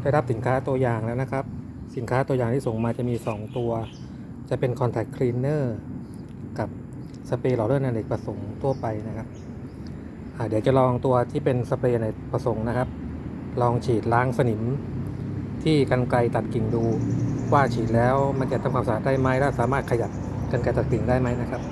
ได้รับสินค้าตัวอย่างแล้วนะครับ สินค้าตัวอย่างที่ส่งมาจะมี 2 ตัว จะเป็น Contact Cleaner กับสเปรย์หล่อเลื่อนอเนกประสงค์ทั่วไปนะครับเดี๋ยวจะลองตัวที่เป็นสเปรย์อเนกประสงค์นะครับ ลองฉีดล้างสนิม ที่กันไกรตัดกิ่งดู ว่าฉีดแล้วมันจะทำความสะอาดได้ไหมและสามารถขยับกันไกรตัดกิ่งได้ไหมนะครับ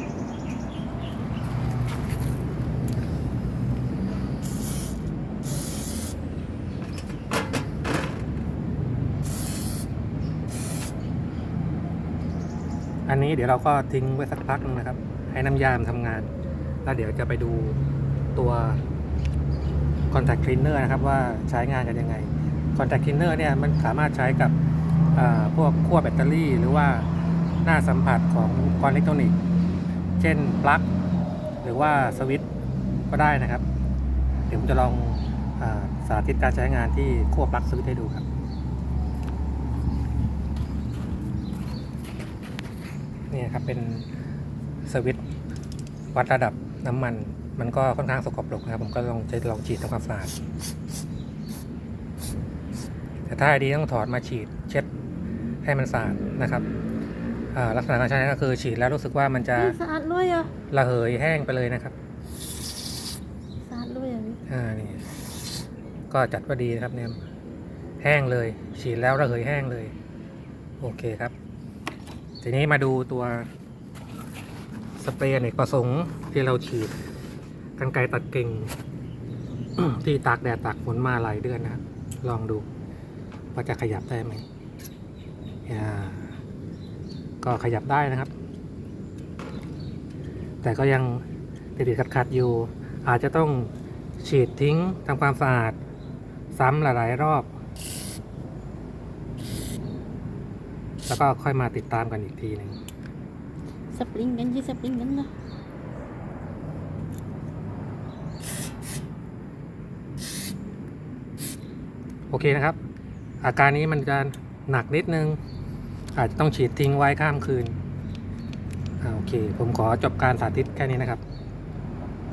อันนี้เดี๋ยวเราก็ทิ้งไว้สักพักนึงนะครับ ให้น้ำยามทำงาน แล้วเดี๋ยวจะไปดูตัว Contact Cleaner นะครับว่าใช้งานกันยังไง Contact Cleaner เนี่ยมันสามารถใช้กับพวกขั้วแบตเตอรี่ หรือว่าหน้าสัมผัสของอุปกรณ์อิเล็กทรอนิกส์ เช่นปลั๊กหรือว่าสวิตช์ก็ได้นะครับ เดี๋ยวผมจะลองอาสาธิตการใช้งานที่ขั้วปลั๊กสวิตช์ให้ดูครับ นี่ครับเป็นสวิตช์วัดระดับน้ำมัน มันก็ค่อนข้างสกปรกนะครับ ผมก็ลองจะลองฉีดทำความสะอาดแต่ถ้าให้ดีต้องถอดมาฉีดเช็ดให้มันสะอาดนะครับอ่าลักษณะการใช้ก็คือฉีดแล้วรู้สึกว่ามันจะนี่สะอาดเลยอะระเหยแห้งไปเลยนะครับสะอาดเลยอะพี่อ่านี่ก็จัดว่าดีนะครับเนี่ยแห้งเลย ฉีดแล้วระเหยแห้งเลย โอเคครับ ทีนี้มาดูตัวสเปรย์เนกประสงค์ที่เราฉีดกันไกตัดกิ่งที่ตากแดดตากฝนมาหลายเดือนนะครับ ลองดูว่าจะขยับได้ไหมอ่าก็ขยับได้นะครับ แต่ก็ยังติดๆขัดๆอยู่ อาจจะต้องฉีดทิ้งทำความสะอาดซ้ำหลาย ๆ รอบ แล้วก็ค่อยมาติดตามกันอีกทีหนึ่งสปริงกันยี่สปริงกันนะโอเคนะครับ อาการนี้มันจะหนักนิดนึง อาจจะต้องฉีดทิ้งไว้ข้ามคืนอ่าโอเค ผมขอจบการสาธิตแค่นี้นะครับ